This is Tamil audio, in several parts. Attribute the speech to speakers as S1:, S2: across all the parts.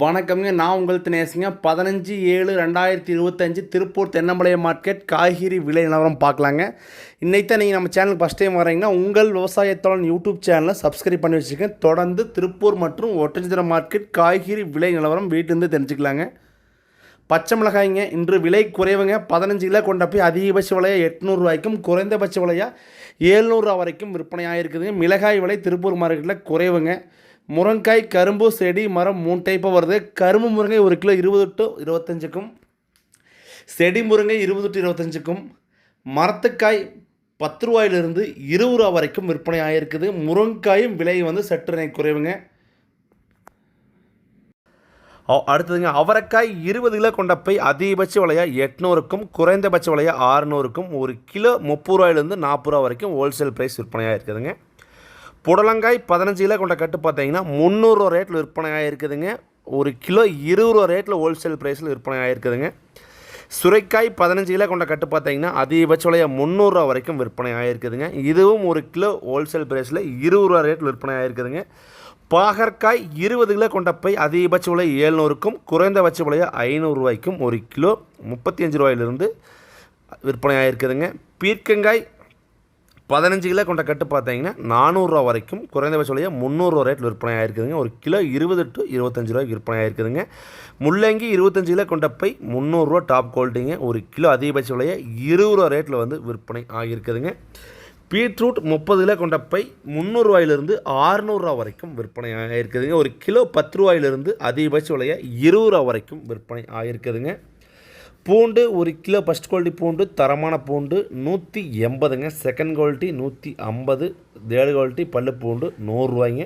S1: வணக்கம்ங்க. நான் உங்கள் தினேசுங்க. பதினஞ்சு ஏழு ரெண்டாயிரத்தி இருபத்தஞ்சு திருப்பூர் தென்னம்பாளையம் மார்க்கெட் காய்கறி விலை நிலவரம் பார்க்கலாங்க. இன்றைக்கி தான் நீங்கள் நம்ம சேனலுக்கு ஃபஸ்ட் டைம் வரீங்கன்னா உங்கள் விவசாயத்தோட யூடியூப் சேனலை சப்ஸ்கிரைப் பண்ணி வச்சுக்கோங்க. தொடர்ந்து திருப்பூர் மற்றும் ஒட்டஞ்சிர மார்க்கெட் காய்கறி விலை நிலவரம் வீட்டிலேருந்து தெரிஞ்சுக்கலாங்க. பச்சை மிளகாய்ங்க இன்று விலை குறைவுங்க. பதினஞ்சு கிலோ கொண்ட போய் அதிகபட்ச விலையாக எட்நூறுரூவாய்க்கும் குறைந்தபட்ச விலையாக ஏழ்நூறுரூவா வரைக்கும் விற்பனையாக இருக்குதுங்க மிளகாய் விலை திருப்பூர் மார்க்கெட்டில் குறைவுங்க. முருங்காய் கரும்பு செடி மரம் மூணு டைப்பாக வருது. கரும்பு முருங்கை ஒரு கிலோ இருபது டு இருபத்தஞ்சுக்கும். செடி முருங்கை இருபது டு இருபத்தஞ்சுக்கும். மரத்துக்காய் பத்து ரூபாயிலிருந்து இருபது ரூபா வரைக்கும் விற்பனை ஆகிருக்குது முருங்காயும் விலை வந்து சற்று குறைவுங்க. அடுத்ததுங்க. அவரைக்காய் இருபது கிலோ கொண்ட பை அதிகபட்ச விலையா எட்நூறுக்கும் குறைந்தபட்ச விலையா ஆறுநூறுக்கும். ஒரு கிலோ முப்பது ரூபாயிலேருந்து நாற்பது ரூபா வரைக்கும் ஹோல்சேல் ப்ரைஸ் விற்பனையாக இருக்குதுங்க புடலங்காய் பதினஞ்சு கிலோ கொண்ட கட்டு பார்த்தீங்கன்னா முந்நூறுரூவா ரேட்டில் விற்பனை ஆகிருக்குதுங்க ஒரு கிலோ இருபது ரூபா ரேட்டில் ஹோல்சேல் ப்ரைஸில் விற்பனை ஆகிருக்குதுங்க சுரைக்காய் பதினஞ்சு கிலோ கொண்ட கட்டு பார்த்தீங்கன்னா அதிகபட்ச விலைய முந்நூறுரூவா வரைக்கும் விற்பனை ஆகிருக்குதுங்க இதுவும் ஒரு கிலோ ஹோல்சேல் ப்ரைஸில் இருபது ரூபா ரேட்டில் விற்பனை ஆகிருக்குதுங்க பாகற்காய் இருபது கிலோ கொண்ட பை அதிகபட்ச விலை ஏழ்நூறுக்கும் குறைந்தபட்ச விலையா ஐநூறுரூவாய்க்கும் ஒரு கிலோ முப்பத்தி அஞ்சு ரூபாயிலிருந்து விற்பனை ஆகிருக்குதுங்க பீர்க்கங்காய் பதினஞ்சு கிலோ கொண்ட கட்டு பார்த்தீங்கன்னா நானூறுரூவா வரைக்கும் குறைந்தபட்ச விலையாக முந்நூறுரூவா ரேட்டில் விற்பனை ஆயிருக்குதுங்க. ஒரு கிலோ இருபது டு இருபத்தஞ்சு ரூபாய்க்கு விற்பனை ஆயிருக்குதுங்க. முள்ளங்கி இருபத்தஞ்சு கிலோ கொண்ட பை முந்நூறுரூவா டாப் குவாலிட்டிங்க. ஒரு கிலோ அதிகபட்ச விலையாக இருபது ரூபா ரேட்டில் வந்து விற்பனை ஆகியிருக்குதுங்க. பீட்ரூட் முப்பது கிலோ கொண்ட பை முந்நூறுரூவாயிலிருந்து ஆறுநூறுரூவா வரைக்கும் விற்பனை ஆகிருக்குதுங்க ஒரு கிலோ பத்து ரூபாயிலிருந்து அதிகபட்ச விலையாக இருபது ரூபா வரைக்கும் விற்பனை ஆகிருக்குதுங்க பூண்டு ஒரு கிலோ ஃபஸ்ட் குவாலிட்டி பூண்டு தரமான பூண்டு நூற்றி எண்பதுங்க. செகண்ட் குவாலிட்டி நூற்றி ஐம்பது தேர்டு குவாலிட்டி பல்லு பூண்டு நூறுரூவாய்ங்க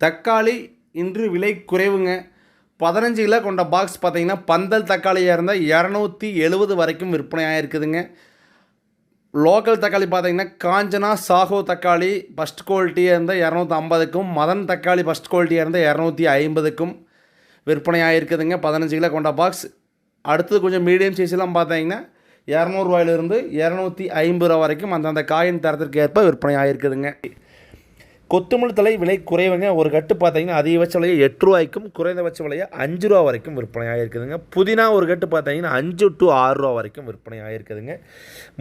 S1: தக்காளி இன்று விலை குறைவுங்க. பதினஞ்சு கிலோ கொண்ட பாக்ஸ் பார்த்தீங்கன்னா பந்தல் தக்காளியாக இருந்தால் இரநூத்தி எழுபது வரைக்கும் விற்பனையாக இருக்குதுங்க லோக்கல் தக்காளி பார்த்தீங்கன்னா காஞ்சனா சாகோ தக்காளி ஃபஸ்ட் குவாலிட்டியாக இருந்தால் இரநூத்தி ஐம்பதுக்கும் மதன் தக்காளி ஃபஸ்ட் குவாலிட்டியாக இருந்தால் இரநூத்தி ஐம்பதுக்கும் விற்பனையாக இருக்குதுங்க பதினஞ்சு கிலோ கொண்ட பாக்ஸ் அடுத்தது கொஞ்சம் மீடியம் சைஸ்லாம் பார்த்தீங்கன்னா இரநூறுவாயிலிருந்து இரநூத்தி ஐம்பது ரூபா வரைக்கும் அந்தந்த காயின் தரத்திற்கு ஏற்ப விற்பனை ஆகிருக்குதுங்க கொத்தமல்லி தலை விலை குறைவுங்க. ஒரு கட்டு பார்த்தீங்கன்னா அதிகபட்ச விலையை எட்டு ரூபாய்க்கும் குறைந்தபட்ச விலையை அஞ்சு ரூபா வரைக்கும் விற்பனை ஆகிருக்குதுங்க புதினா ஒரு கட்டு பார்த்தீங்கன்னா அஞ்சு டு ஆறு ரூபா வரைக்கும் விற்பனை ஆகிருக்குதுங்க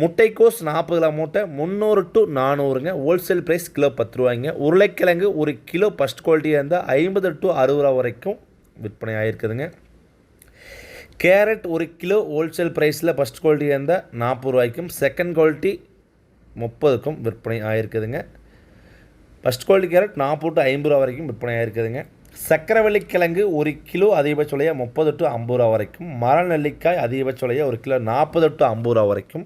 S1: முட்டைக்கோஸ் நாற்பது கிலோ மூட்டை முந்நூறு டு நானூறுங்க. ஹோல்சேல் ப்ரைஸ் கிலோ பத்து ரூபாய்ங்க. உருளைக்கிழங்கு ஒரு கிலோ ஃபஸ்ட் குவாலிட்டியாக இருந்தால் ஐம்பது டு அறுபது ரூபா வரைக்கும் விற்பனை ஆகிருக்குதுங்க கேரட் ஒரு கிலோ ஹோல்சேல் ப்ரைஸில் ஃபஸ்ட் குவாலிட்டியாக இருந்தால் நாற்பது ரூபாய்க்கும் செகண்ட் குவாலிட்டி முப்பதுக்கும் விற்பனை ஆகிருக்குதுங்க ஃபஸ்ட் குவாலிட்டி கேரட் நாற்பது டு ஐம்பது ரூபா வரைக்கும் விற்பனை ஆகிருக்குதுங்க சக்கரவள்ளி கிழங்கு ஒரு கிலோ அதிகபட்ச விலையாக முப்பது டு ஐம்பது ரூபா வரைக்கும். மர நெல்லிக்காய் அதிகபட்ச விலையாக ஒரு கிலோ நாற்பது டு ஐம்பது ரூபா வரைக்கும்.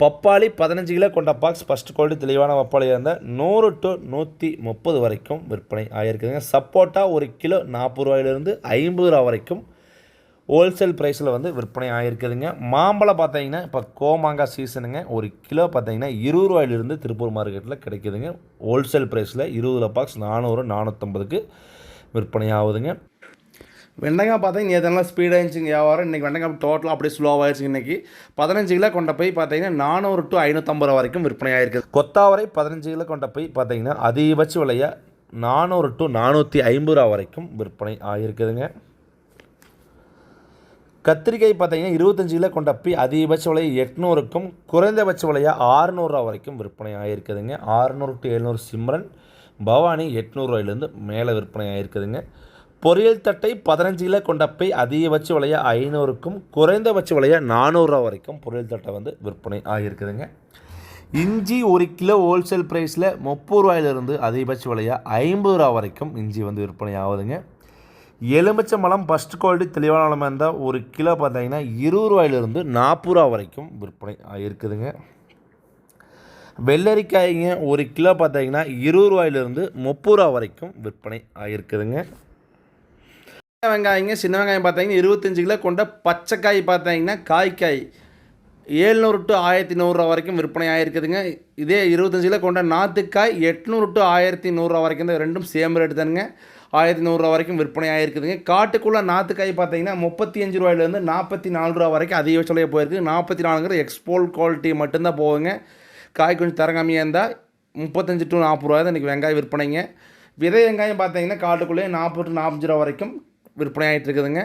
S1: பப்பாளி பதினஞ்சு கிலோ கொண்ட பாக்ஸ் ஃபஸ்ட் குவாலிட்டி தெளிவான பப்பாளியாக இருந்தால் நூறு டு நூற்றி முப்பது வரைக்கும் விற்பனை ஆகிருக்குதுங்க சப்போட்டா ஒரு கிலோ நாற்பது ரூபாயிலிருந்து ஐம்பது ரூபா வரைக்கும். ஹோல்சேல் ப்ரைஸில் வந்து விற்பனை ஆகிருக்குதுங்க மாம்பழம் பார்த்தீங்கன்னா இப்போ கோமாங்காய் சீசனுங்க ஒரு கிலோ பார்த்தீங்கன்னா இருபது ரூபாயிலிருந்து திருப்பூர் மார்க்கெட்டில் கிடைக்குதுங்க. ஹோல்சேல் ப்ரைஸில் இருபது பாக்ஸ் நானூறு நானூற்றம்பதுக்கு விற்பனை ஆகுதுங்க. வெண்டைக்காய் பார்த்தீங்கன்னா நேற்றெல்லாம் ஸ்பீடாக இருந்துச்சுங்க வியாபாரம். இன்றைக்கி வெண்டைக்காய் டோட்டலாக அப்படியே ஸ்லோவாகிடுச்சு இன்றைக்கி பதினஞ்சு கிலோ கொண்ட போய் பார்த்தீங்கன்னா நானூறு டு ஐநூற்றம்பது ரூபா வரைக்கும் விற்பனை ஆகிருக்குது கொத்தாவரை பதினஞ்சு கிலோ கொண்ட போய் பார்த்தீங்கன்னா அதிகபட்ச விலையாக நானூறு டு நானூற்றி ஐம்பது ரூபா வரைக்கும் விற்பனை ஆகிருக்குதுங்க கத்திரிக்காய் பார்த்தீங்கன்னா இருபத்தஞ்சு கிலோ கொண்ட அப்பி அதிகபட்ச விலை எட்நூறுக்கும் குறைந்தபட்ச விலையாக ஆறுநூறுவா வரைக்கும் விற்பனை ஆகிருக்குதுங்க ஆறுநூறு டு எழுநூறு சிம்ரன் பவானி எட்நூறுரூவாயிலேருந்து மேலே விற்பனை ஆகிருக்குதுங்க பொரியல் தட்டை பதினஞ்சு கிலோ கொண்ட பை அதிகபட்ச விலையாக ஐநூறுக்கும் குறைந்தபட்ச விலையாக நானூறுரூவா வரைக்கும் பொரியல் தட்டை வந்து விற்பனை ஆகியிருக்குதுங்க இஞ்சி ஒரு கிலோ ஹோல்சேல் ப்ரைஸில் முப்பது ரூபாயிலிருந்து அதிகபட்ச விலையாக ஐம்பது ரூபா வரைக்கும் இஞ்சி வந்து விற்பனை ஆகுதுங்க எலுமிச்சம்பழம் ஃபஸ்ட் குவாலிட்டி தெளிவான நிலமை இருந்தால் ஒரு கிலோ பார்த்தீங்கன்னா இருபது ரூபாயிலிருந்து நாற்பது ரூபா வரைக்கும் விற்பனை இருக்குதுங்க வெள்ளரிக்காய்ங்க ஒரு கிலோ பார்த்தீங்கன்னா இருபது ரூபாயிலிருந்து முப்பது ரூபா வரைக்கும் விற்பனை ஆகிருக்குதுங்க சின்ன வெங்காயங்க சின்ன வெங்காயம் பார்த்தீங்கன்னா இருபத்தஞ்சு கிலோ கொண்ட பச்சைக்காய் பார்த்தீங்கன்னா காய்க்காய் ஏழ்நூறு டு ஆயிரத்தி நூறுரூவா வரைக்கும் விற்பனை ஆகிருக்குதுங்க இதே இருபத்தஞ்சு கிலோ கொண்ட நாற்றுக்காய் எட்நூறு டு ஆயிரத்தி நூறுரூவா வரைக்கும் தான் ரெண்டும் சேம் ரேட்டு தானுங்க. ஆயிரத்தி நூறுரூவா வரைக்கும் விற்பனை ஆகிருக்குதுங்க காட்டுக்குள்ளே நாற்றுக்காய் பார்த்தீங்கன்னா முப்பத்தி அஞ்சு ரூபாயிலேருந்து நாற்பத்தி நாலு ரூபா வரைக்கும் அதிக விலையாக போயிருக்கு. நாற்பத்தி நாலுங்கிற எக்ஸ்போர்ட் குவாலிட்டி மட்டும்தான் போகுங்க. காய் கொஞ்சம் தரங்காமியாக இருந்தால் முப்பத்தஞ்சு டு நாற்பது ரூபா தான் இன்றைக்கி வெங்காயம் விற்பனைங்க. விதை வெங்காயம் பார்த்தீங்கன்னா காட்டுக்குள்ளேயே நாற்பது டு நாற்பத்தஞ்சு ரூபா வரைக்கும் விற்பனை ஆகிட்டு இருக்குதுங்க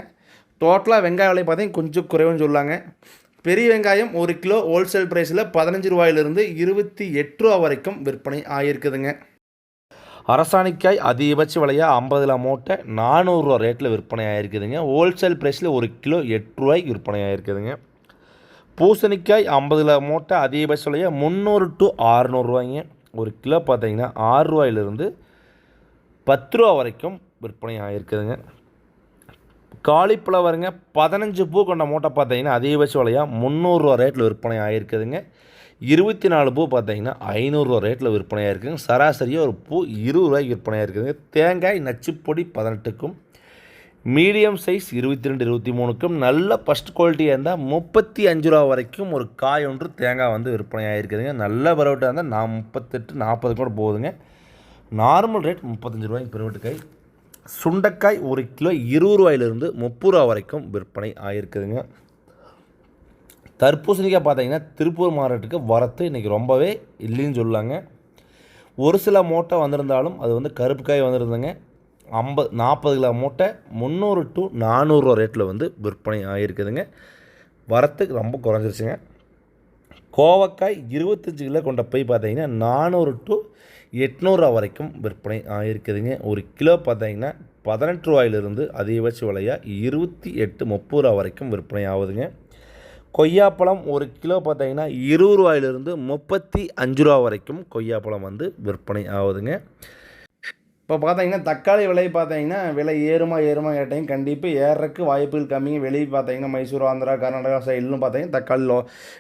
S1: டோட்டலாக வெங்காய விலை பார்த்தீங்கன்னா கொஞ்சம் குறைவுன்னு சொல்லாங்க. பெரிய வெங்காயம் ஒரு கிலோ ஹோல்சேல் ப்ரைஸில் பதினஞ்சு ரூபாயிலிருந்து இருபத்தி எட்டு ரூபா வரைக்கும் விற்பனை ஆகியிருக்குதுங்க அரசாணிக்காய் அதிகபட்ச விலையாக ஐம்பதுல மூட்டை நானூறுரூவா ரேட்டில் விற்பனை ஆகிருக்குதுங்க ஹோல்சேல் ப்ரைஸில் ஒரு கிலோ எட்டு ரூபாய்க்கு விற்பனை ஆகிருக்குதுங்க பூசணிக்காய் ஐம்பதுல மூட்டை அதிகபட்ச விலையாக முந்நூறு டு ஆறுநூறுவாய்ங்க ஒரு கிலோ பார்த்தீங்கன்னா ஆறு ரூபாயிலிருந்து பத்து ரூபா வரைக்கும் விற்பனை ஆகிருக்குதுங்க காலிஃப்ளவருங்க பதினஞ்சு பூ கொண்ட மூட்டை பார்த்தீங்கன்னா அதிகபட்ச விலையாக முந்நூறுரூவா ரேட்டில் விற்பனை ஆகிருக்குதுங்க இருபத்தி நாலு பூ பார்த்தீங்கன்னா ஐநூறுரூவா ரேட்டில் விற்பனையாக இருக்குதுங்க சராசரியாக ஒரு பூ இருபது ரூபாய்க்கு விற்பனையாக இருக்குதுங்க. தேங்காய் நச்சுப்பொடி பதினெட்டுக்கும் மீடியம் சைஸ் இருபத்தி ரெண்டு இருபத்தி மூணுக்கும் நல்ல ஃபஸ்ட் குவாலிட்டியாக இருந்தால் முப்பத்தி அஞ்சு ரூபா வரைக்கும் ஒரு காய் ஒன்று தேங்காய் வந்து விற்பனை ஆகிருக்குதுங்க நல்ல பரவட்டாக இருந்தால் நான் முப்பத்தெட்டு நாற்பது கூட போகுதுங்க நார்மல் ரேட் முப்பத்தஞ்சு ரூபாய்க்கு பெருவட்டு காய். சுண்டைக்காய் ஒரு கிலோ இருபது ரூபாயிலிருந்து முப்பது ரூபா வரைக்கும் விற்பனை ஆகிருக்குதுங்க தர்பூசணிக்காய் பார்த்தீங்கன்னா திருப்பூர் மாவட்டத்துக்கு வரத்து இன்றைக்கி ரொம்பவே இல்லைன்னு சொல்லாங்க. ஒரு சில மூட்டை வந்திருந்தாலும் அது வந்து கருப்பு காய் வந்திருந்தங்க ஐம்பது நாற்பது கிலோ மூட்டை முந்நூறு டு நானூறுரூவா ரேட்டில் வந்து விற்பனை ஆகிருக்குதுங்க வரத்துக்கு ரொம்ப குறைஞ்சிருச்சுங்க. கோவக்காய் இருபத்தஞ்சி கிலோ கொண்ட பை பார்த்தீங்கன்னா நானூறு டு எட்நூறுரூவா வரைக்கும் விற்பனை ஆகிருக்குதுங்க ஒரு கிலோ பார்த்தீங்கன்னா பதினெட்டு ரூபாயிலிருந்து அதிகபட்ச விலையாக இருபத்தி எட்டு முப்பது ரூபா வரைக்கும் விற்பனை ஆகுதுங்க. கொய்யாப்பழம் ஒரு கிலோ பார்த்தீங்கன்னா இருபது ரூபாயிலிருந்து முப்பத்தி அஞ்சு ரூபா வரைக்கும் கொய்யாப்பழம் வந்து விற்பனை ஆகுதுங்க. இப்போ பார்த்தீங்கன்னா தக்காளி விலை பார்த்தீங்கன்னா விலை ஏறுமா ஏறுமா கேட்டையும் கண்டிப்பாக ஏறக்கு வாய்ப்புகள் கம்மிங்க. வெளியே பார்த்தீங்கன்னா மைசூர் ஆந்திரா கர்நாடகா சைட்லாம் பார்த்தீங்கன்னா தக்காளி லோ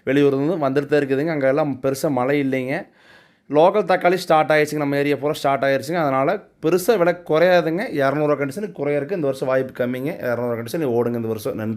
S1: வெளியூர்லேருந்து வந்துட்டு தான் இருக்குதுங்க. அங்கே எல்லாம் பெருசாக மழை இல்லைங்க. லோக்கல் தக்காளி ஸ்டார்ட் ஆகிடுச்சுங்க நம்ம ஏரியா பூரா ஸ்டார்ட் ஆகிடுச்சுங்க அதனால் பெருசாக விலை குறையாதுங்க. இரநூறுவா கண்டிஷன் குறையறதுக்கு இந்த வருஷம் வாய்ப்பு கம்மிங்க. இரநூறுவா கண்டிஷன் ஓடுங்க இந்த வருஷம். நன்றி.